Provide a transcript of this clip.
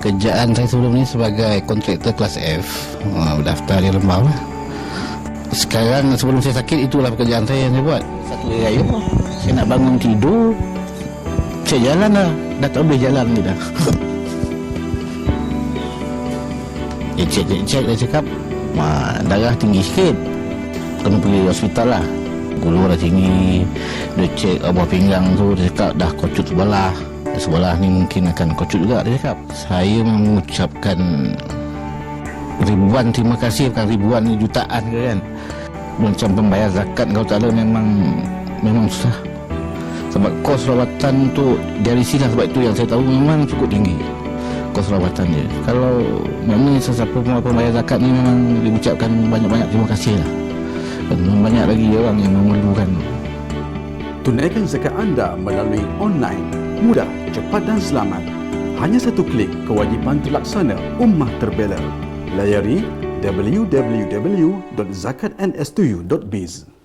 Pekerjaan saya sebelum ni sebagai kontraktor kelas F. Ha, berdaftar di Lembah lah. Sekarang sebelum saya sakit itulah pekerjaan saya yang saya buat. Satu hari raya saya nak bangun tidur. Saya jalan lah. Dah tak boleh jalan ni dah. Dia cek, cek, cek. Dia cakap, "Ma, darah tinggi sikit. Kena pergi hospital lah. Gulu dah tinggi. Dia cek bawah pinggang tu. Dia cakap dah kocut sebelah. Sebelah ni mungkin akan kocut juga. Dia cakap, saya mengucapkan ribuan terima kasih bukan ribuan ni jutaan ke kan. Macam pembayar zakat kau tak ada memang memang susah. Sebab kos rawatan tu dari sini sebab itu yang saya tahu memang cukup tinggi kos rawatan dia. Kalau memang sesiapa pembayar zakat ni memang diucapkan banyak-banyak terima kasih lah. Dan banyak lagi orang yang memerlukan. Tunaikan zakat anda melalui online, mudah, cepat dan selamat. Hanya satu klik kewajipan terlaksana Ummah Terbela. Layari www.zakatns2u.biz.